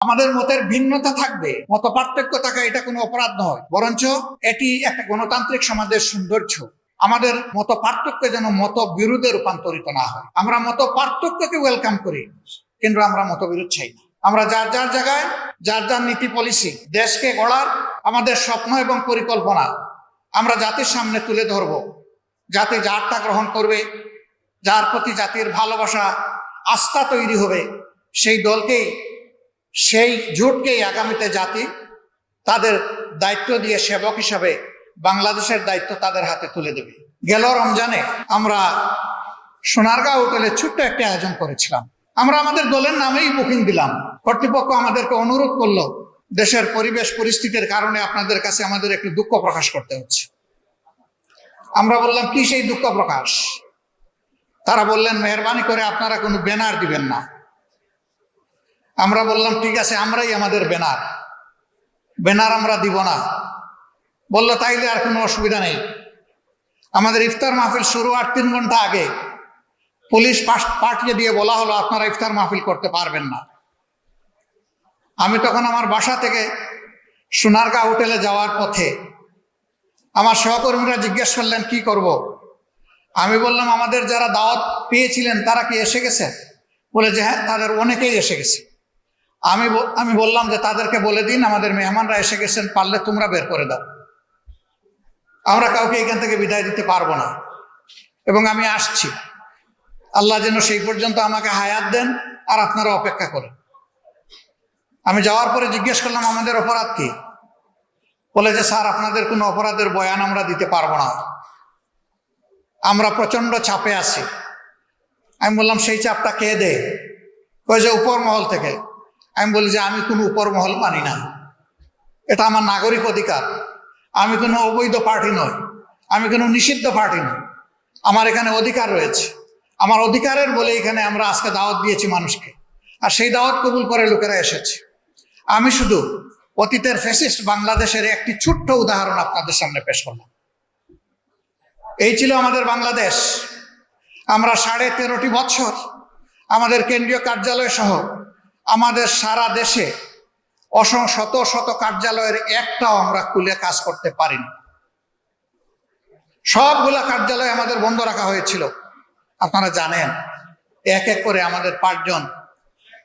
আমাদের মতের ভিন্নতা থাকবে, মত পার্থক্য থাকা এটা কোনো অপরাধ নয়। বরঞ্চ এটি একটা গণতান্ত্রিক সমাজের সৌন্দর্য। আমাদের মত পার্থক্য যেন মত বিরোধে রূপান্তরিত না হয়। আমরা মত পার্থক্যকে ওয়েলকাম করি, কিন্তু আমরা মতবিরোধ চাই না। আমরা যার যার জায়গায়, যার যার নীতি পলিসি দেশকে গড়ার আমাদের স্বপ্ন এবং পরিকল্পনা, আমরা জাতির সামনে তুলে ধরব। জাতি যারটা গ্রহণ করবে, যার প্রতি জাতির ভালোবাসা, আস্থা তৈরি হবে, সেই দলকেই সেই জোটকেই আগামীতে জাতি তাদের দায়িত্ব দিয়ে সেবক হিসাবে বাংলাদেশের দায়িত্ব তাদের হাতে তুলে দেবে। গেল রমজানে আমরা সোনারগাঁও হোটেলে ছোট্ট একটা আয়োজন করেছিলাম। আমরা আমাদের দলের নামেই বুকিং দিলাম। কর্তৃপক্ষ আমাদেরকে অনুরোধ করল, দেশের পরিবেশ পরিস্থিতির কারণে আপনাদের কাছে আমাদের একটু দুঃখ প্রকাশ করতে হচ্ছে। আমরা বললাম, কি সেই দুঃখ প্রকাশ? তারা বললেন, মেহরবানি করে আপনারা কোনো ব্যানার দিবেন না। আমরা বললাম, ঠিক আছে, আমরাই আমাদের ব্যানার। ব্যানার আমরা দিব না। বলল, তাইলে আর কোনো অসুবিধা নেই। আমাদের ইফতার মাহফিল শুরু আর তিন ঘণ্টা আগে। পুলিশ পাঠিয়ে দিয়ে বলা হলো, আপনারা ইফতার মাহফিল করতে পারবেন না। আমি তখন আমার বাসা থেকে সোনারগাঁ হোটেলে যাওয়ার পথে আমার সহকর্মীরা জিজ্ঞেস করলেন, কি করব। আমি বললাম, আমাদের যারা দাওয়াত পেয়েছিলেন, তারা কি এসে গেছে? বলে, যে হ্যাঁ তাদের অনেকেই এসে গেছে। আমি আমি বললাম যে তাদেরকে বলে দিন, আমাদের মেহমানরা এসে গেছেন, পারলে তোমরা বের করে দাও। আমরা কাউকে এখান থেকে বিদায় দিতে পারব না। এবং আমি আসছি। আল্লাহ যেন সেই পর্যন্ত আমাকে হায়াত দেন আর আপনারা অপেক্ষা করেন। আমি যাওয়ার পরে জিজ্ঞেস করলাম, আমাদের অপরাধ কি? বলে যে, স্যার, আপনাদের কোনো অপরাধের বয়ান আমরা দিতে পারব না। আমরা প্রচণ্ড চাপে আছি। আমি বললাম, সেই চাপটা কে দেয়? যে, উপর মহল থেকে। আমি বলি যে আমি কোনো উপর মহল মানি না। এটা আমার নাগরিক অধিকার। আমি কোনো অবৈধ পার্টি নই। আমি কোনো নিষিদ্ধ পার্টি নই। আমার এখানে অধিকার রয়েছে। আমার অধিকারের বলে এখানে আমরা আজকে দাওয়াত দিয়েছি মানুষকে। আর সেই দাওয়াত কবুল করে লোকেরা এসেছে। আমি শুধু অতীতের ফেসিস্ট বাংলাদেশের একটি ছোট্ট উদাহরণ আপনাদের সামনে পেশ করলাম। এই ছিল আমাদের বাংলাদেশ। আমরা সাড়ে তেরোটি বছর আমাদের কেন্দ্রীয় কার্যালয় সহ আমাদের সারা দেশে অসং শত শত কার্যালয়ের একটাও আমরা খুলে কাজ করতে পারিনি। সবগুলা কার্যালয় আমাদের বন্ধ রাখা হয়েছিল। আপনারা জানেন, এক এক করে আমাদের পাঁচজন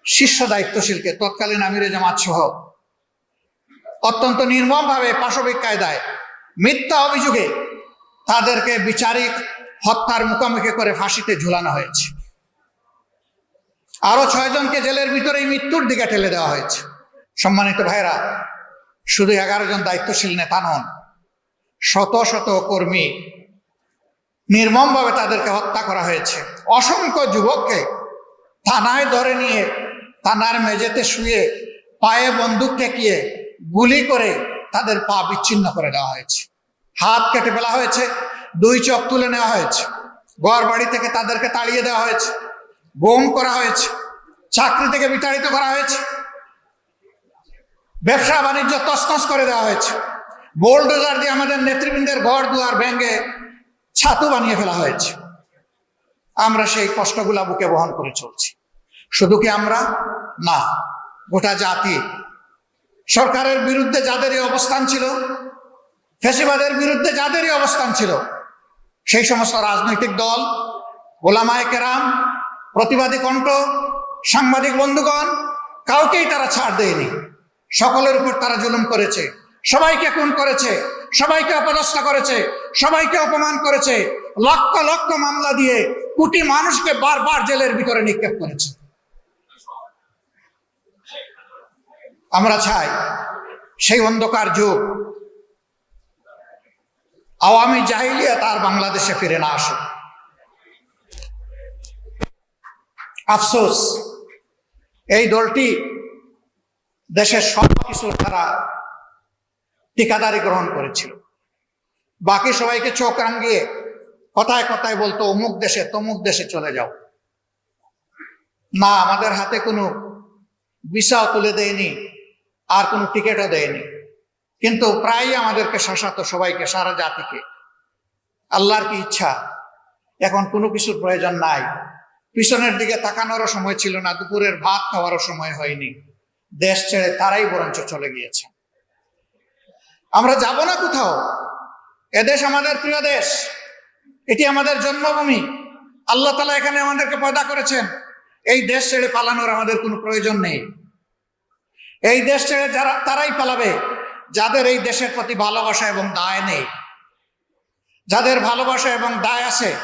শীর্ষ দায়িত্বশীলকে তৎকালীন আমিরে জামাত সহ অত্যন্ত নির্মমভাবে পাশবিক কায়দায় মিথ্যা অভিযোগে তাদেরকে বিচারিক হত্যার মুখোমুখি করে ফাঁসিতে ঝুলানো হয়েছে। আরও ছয়জনকে জেলের ভিতরেই মৃত্যুর দিকে ঠেলে দেওয়া হয়েছে। সম্মানিত ভাইরা শুধু এগারো জন দায়িত্বশীল নেতা নন, শত শত কর্মী নির্মমভাবে তাদেরকে হত্যা করা হয়েছে। অসংখ্য যুবককে থানায় ধরে নিয়ে, থানার মেঝেতে শুয়ে, পায়ে বন্দুক ঠেকিয়ে, গুলি করে তাদের পা বিচ্ছিন্ন করে দেওয়া হয়েছে। হাত কেটে ফেলা হয়েছে, দুই চোখ তুলে নেওয়া হয়েছে। ঘর বাড়ি থেকে তাদেরকে তাড়িয়ে দেওয়া হয়েছে। গোম করা হয়েছে, চাকরি থেকে বিতাড়িত করা হয়েছে, ব্যবসা বাণিজ্য তছনছ করে দেওয়া হয়েছে বোল্ডোজার দিয়ে আমাদের নেতৃবৃন্দের ঘর দুয়ার ভেঙে ছাতু বানিয়ে ফেলা হয়েছে। আমরা সেই কষ্টগুলা বুকে বহন করে চলছি। শুধু কি আমরা? না, গোটা জাতি। সরকারের বিরুদ্ধে যাদেরই অবস্থান ছিল, ফেসিবাদের বিরুদ্ধে যাদেরই অবস্থান ছিল, সেই সমস্ত রাজনৈতিক দল গোলামায় কেরাম প্রতিবাদী কণ্ঠ, সাংবাদিক বন্ধুগণ, কাউকেই তারা ছাড় দেয়নি। সকলের উপর তারা জুলুম করেছে। সবাইকে খুন করেছে। সবাইকে অপদস্থ করেছে। সবাইকে অপমান করেছে। লক্ষ লক্ষ মামলা দিয়ে কোটি মানুষকে বারবার জেলের ভিতরে নিক্ষেপ করেছে। আমরা চাই সেই অন্ধকার যুগ, আওয়ামী জাহিলিয়া তার বাংলাদেশে ফিরে না আসুক। আফসোস, এই দলটি দেশের সব কিছু তারা ঠিকাদারি গ্রহণ করেছিল। বাকি সবাইকে চোখ রাঙিয়ে কথায় কথায় বলতো, অমুক দেশে, তমুক দেশে চলে যাও। না, আমাদের হাতে কোনো ভিসাও তুলে দেয়নি, আর কোনো টিকিটও দেয়নি। কিন্তু প্রায়ই আমাদেরকে শাসাতো সবাইকে, সারা জাতিকে। আল্লাহর কি ইচ্ছা? এখন কোনো কিছুর প্রয়োজন নাই। পিছনের দিকে তাকানোরও সময় ছিল না, দুপুরের ভাত খাওয়ারও সময় হয়নি। দেশ ছেড়ে তারাই বরঞ্চ চলে গিয়েছে। আমরা যাব না কোথাও? এদেশ আমাদের প্রিয় দেশ। এটি আমাদের জন্মভূমি। আল্লাহ তালা এখানে আমাদেরকে পয়দা করেছেন। এই দেশ ছেড়ে পালানোর আমাদের কোনো প্রয়োজন নেই। এই দেশ ছেড়ে যারা, তারাই পালাবে, যাদের এই দেশের প্রতি ভালোবাসা এবং দায় নেই। যাদের ভালোবাসা এবং দায় আছে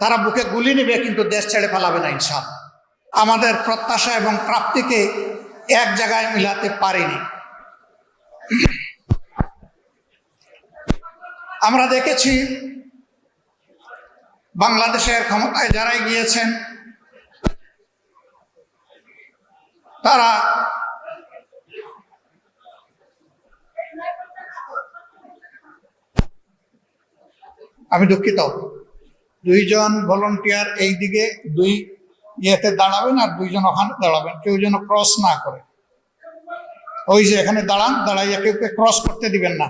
তারা বুকে গুলি নেবে, কিন্তু দেশ ছেড়ে পালাবে না ইনশাল আমাদের প্রত্যাশা এবং প্রাপ্তিকে এক জায়গায় মিলাতে পারিনি। আমরা দেখেছি বাংলাদেশের ক্ষমতায় যারাই গিয়েছেন, তারা আমি দুঃখিত। দুইজন ভলেন্টিয়ার এই দিকে দুই ইয়েতে দাঁড়াবেন আর দুইজন ওখানে দাঁড়াবেন। কেউ যেন ক্রস না করে। ওই যে এখানে দাঁড়ান, দাঁড়াইয়া কেউ ক্রস করতে দিবেন না।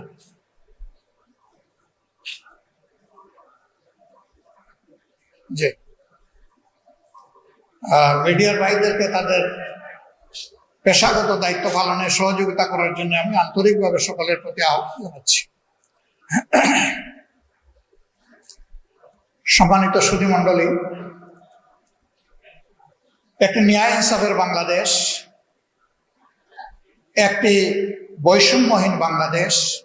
আর মিডিয়ার ভাইদেরকে তাদের পেশাগত দায়িত্ব পালনে সহযোগিতা করার জন্য আমি আন্তরিকভাবে সকলের প্রতি আহ্বান জানাচ্ছি। সম্মানিত সুধী মণ্ডলী, একটি ন্যায় ইনসাফের বাংলাদেশ, একটি বৈষম্যহীন বাংলাদেশ,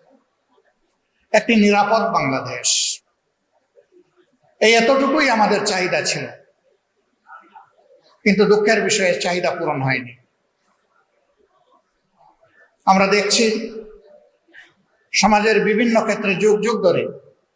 একটি নিরাপদ বাংলাদেশ। এই এতটুকুই আমাদের চাহিদা ছিল। কিন্তু দুঃখের বিষয়ে চাহিদা পূরণ হয়নি। আমরা দেখছি সমাজের বিভিন্ন ক্ষেত্রে যুগ যুগ ধরে